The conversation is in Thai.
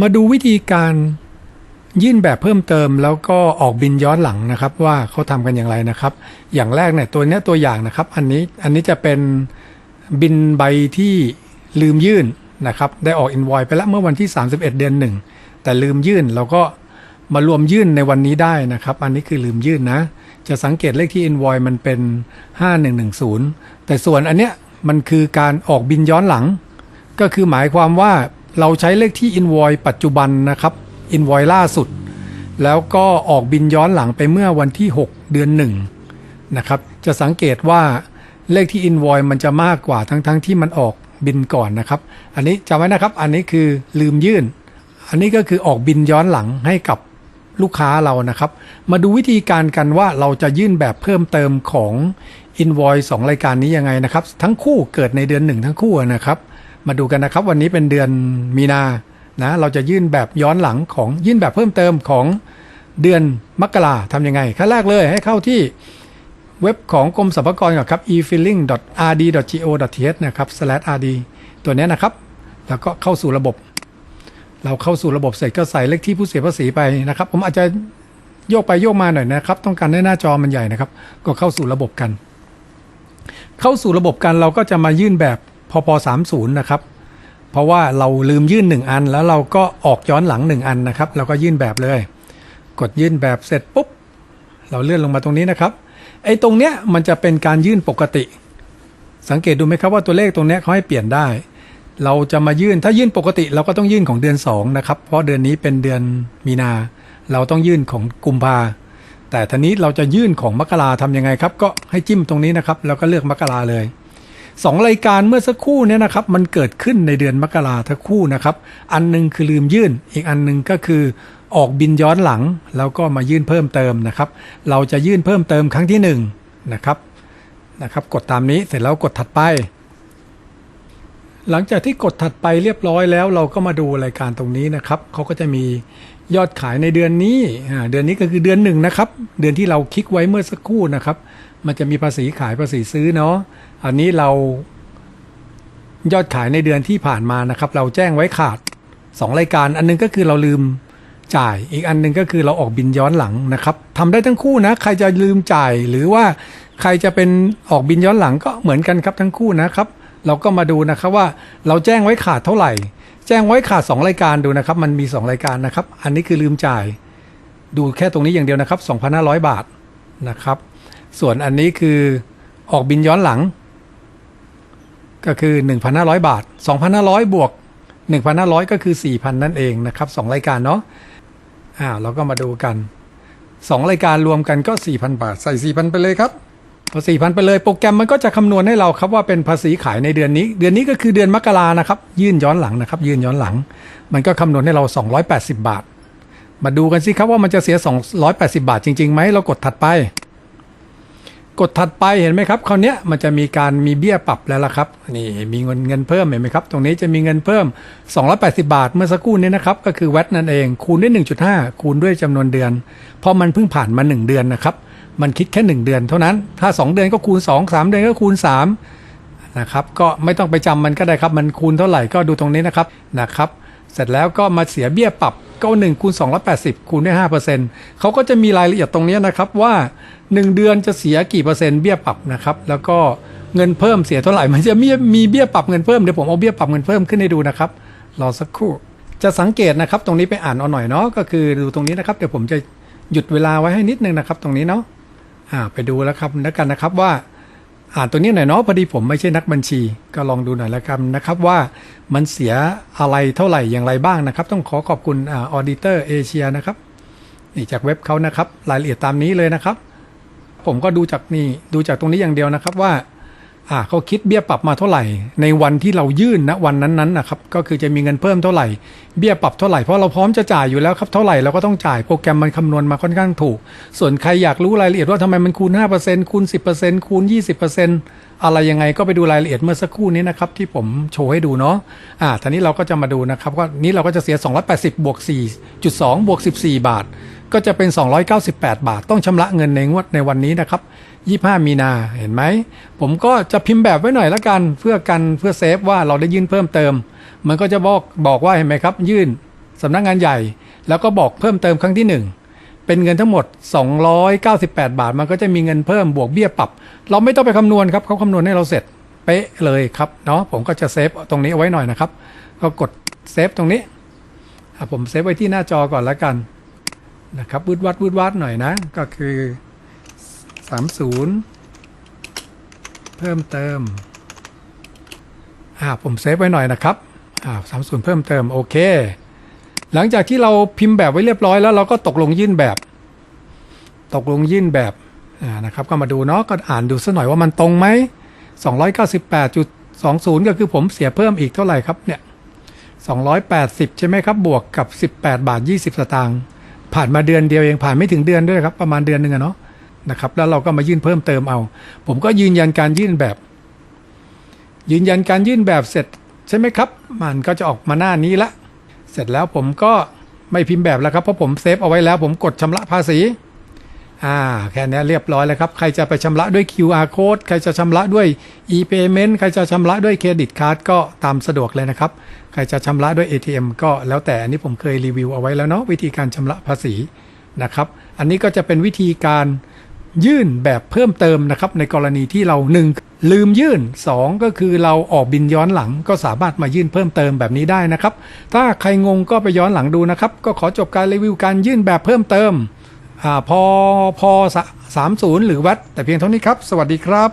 มาดูวิธีการยื่นแบบเพิ่มเติม แล้วก็ออกบินย้อนหลังนะครับ ว่าเขาทำกันอย่างไรนะครับ อย่างแรกเนี่ยตัวเนี้ยตัวอย่างนะครับ อันนี้อันนี้จะเป็นบินใบที่ลืมยื่นนะครับ ได้ออกอินวอยไปแล้วเมื่อวันที่ 31 เดือนหนึ่งแต่ลืมยื่นเราก็มารวมยื่นในวันนี้ได้นะครับ อันนี้คือลืมยื่นนะ จะสังเกตเลขที่ invoice มันเป็น 5110 แต่ส่วนอันเนี้ยมันคือการออกบินย้อนหลัง ก็คือหมายความว่า เราใช้เลขที่ invoice ปัจจุบันนะครับ invoice ล่าสุด แล้วก็ออกบินย้อนหลังไปเมื่อวันที่ 6 เดือน 1 นะครับ จะสังเกตว่าเลขที่ invoice มันจะมากกว่าทั้งๆทที่มันออกบินก่อนนะครับ อันนี้จำไว้นะครับ อันนี้คือลืมยื่น อันนี้ก็คือออกบินย้อนหลังให้กับลูกค้าเรานะครับ มาดูวิธีการกันว่าเราจะยื่นแบบเพิ่มเติมของ Invoice สองรายการนี้ยังไงนะครับ ทั้งคู่เกิดในเดือนหนึ่งทั้งคู่นะครับ มาดูกันนะครับ วันนี้เป็นเดือนมีนานะเราจะยื่นแบบย้อนหลังของยื่นแบบเพิ่มเติมของเดือนมกราทำยังไงขั้นแรกเลยให้เข้าที่เว็บของกรมสรรพากรก่อนครับ e-filling.rd.go.th นะครับ /rd ตัวนี้นะครับ แล้วก็เข้าสู่ระบบ เราเข้าสู่ระบบเสร็จก็ใส่เลขที่ผู้เสียภาษีไปนะครับ ผมอาจจะโยกไปโยกมาหน่อยนะครับ ต้องการให้หน้าจอมันใหญ่นะครับ ก็เข้าสู่ระบบกัน เข้าสู่ระบบกันเราก็จะมายื่นแบบ พป30นะครับ เพราะว่าเราลืมยื่น1อัน แล้วเราก็ออกย้อนหลัง1อันนะครับ เราก็ยื่นแบบเลย กดยื่นแบบเสร็จปุ๊บ เราเลื่อนลงมาตรงนี้นะครับ ไอ้ตรงเนี้ยมันจะเป็นการยื่นปกติ สังเกตดูไหมครับว่าตัวเลขตรงเนี้ยเขาให้เปลี่ยนได้ เราจะมายื่นถ้ายื่นปกติ เราก็ต้องยื่นของเดือน2นะครับเพราะเดือนนี้เป็นเดือนมีนา เราต้องยื่นของกุมภาแต่ทีนี้เราจะยื่นของมกราทำยังไงครับ ก็ให้จิ้มตรงนี้นะครับ แล้วก็เลือกมกราเลย สองรายการเมื่อสักครู่เนี่ยนะครับ มันเกิดขึ้นในเดือนมกราทั้งคู่นะครับ อันหนึงคือลืมยื่น อีกอันหนึงก็คือออกบินย้อนหลัง แล้วก็มายื่นเพิ่มเติมนะครับ เราจะยื่นเพิ่มเติมครั้งที่หนึ่งนะครับนะครับ กดตามนี้เสร็จแล้วกดถัดไป หลังจากที่กดถัดไปเรียบร้อยแล้ว เราก็มาดูรายการตรงนี้นะครับเขาก็จะมียอดขายในเดือนนี้เดือนนี้ก็คือเดือนหนึ่งนะครับ เดือนที่เราคลิกไว้เมื่อสักครู่นะครับ มันจะมีภาษีขายภาษีซื้อเนาะอันนี้เรายอดขายในเดือนที่ผ่านมานะครับ เราแจ้งไว้ขาด 2 รายการ อันหนึงก็คือเราลืมจ่าย อีกอันหนึงก็คือเราออกบินย้อนหลังนะครับทำได้ทั้งคู่นะ ใครจะลืมจ่ายหรือว่าใครจะเป็นออกบินย้อนหลังก็เหมือนกันครับทั้งคู่นะครับ เราก็มาดูนะครับว่าเราแจ้งไว้ขาดเท่าไหร่ แจ้งไว้ขาด 2 รายการดูนะครับ มันมี 2 รายการนะครับ อันนี้คือลืมจ่าย ดูแค่ตรงนี้อย่างเดียวนะครับ 2,500 บาทนะครับ ส่วนอันนี้คือออกบินย้อนหลัง ก็คือ 1,500 บาท 2,500 บวก 1,500 ก็คือ 4,000 นั่นเองนะครับ 2 รายการเนาะอ่าเราก็มาดูกัน 2 รายการรวมกันก็ 4,000 บาท ใส่ 4,000 ไปเลยครับพอ4,000 ไปเลยโปรแกรมมันก็จะคำนวณให้เราครับว่าเป็นภาษีขายในเดือนนี้ เดือนนี้ก็คือเดือนมกรานะครับ ยื่นย้อนหลังนะครับ ยื่นย้อนหลัง มันก็คำนวณให้เรา 280 บาท มาดูกันสิครับว่ามันจะเสีย 280 บาทจริงๆไหมเรากดถัดไป กดถัดไปเห็นไหมครับคราวนี้มันจะมีการมีเบี้ยปรับแล้วล่ะครับนี่มีเงินเงินเพิ่มเห็นไหมครับ ตรงนี้จะมีเงินเพิ่ม 280 บาทเมื่อสักครู่นี้นะครับ ก็คือแวตนั่นเอง คูณด้วย 1.5 คูณด้วยจำนวนเดือน เพราะมันเพิ่งผ่านมา 1 เดือนนะครับ มันคิดแค่ 1 เดือนเท่านั้น ถ้า 2 เดือนก็คูณ 2 3 เดือนก็คูณ 3นะครับก็ไม่ต้องไปจำมันก็ได้ครับ มันคูณเท่าไหร่ก็ดูตรงนี้นะครับนะครับ เสร็จแล้วก็มาเสียเบี้ยปรับก็1คูณ280คูณด้วย5%เปอร์เซ็นต์เขาก็จะมีรายละเอียดตรงนี้นะครับว่า1เดือนจะเสียกี่เปอร์เซ็นต์เบี้ยปรับนะครับ แล้วก็เงินเพิ่มเสียเท่าไหร่ มันจะมีมีเบี้ยปรับเงินเพิ่มเดี๋ยวผมเอาเบี้ยปรับเงินเพิ่มขึ้นให้ดูนะครับรอสักครู่ จะสังเกตนะครับ ตรงนี้ไปอ่านเอาหน่อยเนาะก็คือดูตรงนี้นะครับเดี๋ยวผมจะหยุดเวลาไว้ให้นิดนึงนะครับ ตรงนี้เนาะอ่าไปดูแล้วครับแล้วกันนะครับว่า อ่านตัวนี้หน่อยเนาะพอดีผมไม่ใช่นักบัญชีก็ลองดูหน่อยแล้วกันนะครับว่ามันเสียอะไรเท่าไหร่อย่างไรบ้างนะครับ ต้องขอขอบคุณอ่าออดิเตอร์เอเชียนะครับนี่จากเว็บเขานะครับ รายละเอียดตามนี้เลยนะครับ ผมก็ดูจากนี่ดูจากตรงนี้อย่างเดียวนะครับว่า อ่าเขาคิดเบี้ยปรับมาเท่าไหร่ ในวันที่เรายื่นนะวันนั้นๆนะครับก็คือจะมีเงินเพิ่มเท่าไหร่ เบี้ยปรับเท่าไหร่เพราะเราพร้อมจะจ่ายอยู่แล้วครับเท่าไหร่เราก็ต้องจ่ายโปรแกรมมันคำนวณมาค่อนข้างถูก ส่วนใครอยากรู้รายละเอียดว่าทำไมมันคูณ 5%คูณ 10%คูณ 20% อะไรยังไงก็ไปดูรายละเอียดเมื่อสักครู่นี้นะครับที่ผมโชว์ให้ดูเนาะอ่าทีนี้เราก็จะมาดูนะครับว่านี้เราก็จะเสีย 280 บวก 4.2 บวก 14 บาท ก็จะเป็น 298 บาท ต้องชำระเงินในงวดในวันนี้นะครับ 25 มีนาเห็นไหม ผมก็จะพิมพ์แบบไว้หน่อยละกัน เพื่อกันเพื่อเซฟว่าเราได้ยื่นเพิ่มเติม มันก็จะบอกบอกว่าเห็นไหมครับ ยื่นสำนักงานใหญ่ แล้วก็บอกเพิ่มเติมครั้งที่หนึ่ง เป็นเงินทั้งหมด 298 บาท มันก็จะมีเงินเพิ่มบวกเบี้ยปรับ เราไม่ต้องไปคำนวณครับเขาคำนวณให้เราเสร็จเป๊ะเลยครับเนาะผมก็จะเซฟตรงนี้เอาไว้หน่อยนะครับ ก็กดเซฟตรงนี้อะผมเซฟไว้ที่หน้าจอก่อนแล้วกันนะครับวืดวัดวืดวัดหน่อยนะ ก็คือ 30 เพิ่มเติมอ่าผมเซฟไว้หน่อยนะครับอ่า30 เพิ่มเติมโอเค หลังจากที่เราพิมพ์แบบไว้เรียบร้อยแล้วเราก็ตกลงยื่นแบบ ตกลงยื่นแบบนะครับ ก็มาดูเนาะก็อ่านดูสักหน่อยว่ามันตรงไหม298.20 ก็คือผมเสียเพิ่มอีกเท่าไหร่ครับเนี่ย280 ใช่ไหมครับ บวกกับ 18 บาท 20 สตางค์ผ่านมาเดือนเดียวเองผ่านไม่ถึงเดือนด้วยครับ ประมาณเดือนหนึ่งอะเนาะนะครับ แล้วเราก็มายื่นเพิ่มเติมเอา ผมก็ยืนยันการยื่นแบบ ยืนยันการยื่นแบบเสร็จใช่ไหมครับ มันก็จะออกมาหน้านี้ละ เสร็จแล้วผมก็ไม่พิมพ์แบบแล้วครับ เพราะผมเซฟเอาไว้แล้ว ผมกดชำระภาษีอ่าแค่นี้เรียบร้อยแล้วครับ ใครจะไปชำระด้วย QR code ใครจะชำระด้วย e-payment ใครจะชำระด้วยเครดิตการ์ดก็ตามสะดวกเลยนะครับ ใครจะชำระด้วย ATM ก็แล้วแต่อันนี้ผมเคยรีวิวเอาไว้แล้วเนาะวิธีการชำระภาษีนะครับ อันนี้ก็จะเป็นวิธีการ ยื่นแบบเพิ่มเติมนะครับ ในกรณีที่เรา 1. ลืมยื่น 2 ก็คือเราออกบินย้อนหลังก็สามารถมายื่นเพิ่มเติมแบบนี้ได้นะครับ ถ้าใครงงก็ไปย้อนหลังดูนะครับ ก็ขอจบการรีวิวการยื่นแบบเพิ่มเติมอพอพอสามศูนย์หรือวัด แต่เพียงเท่านี้ครับ สวัสดีครับ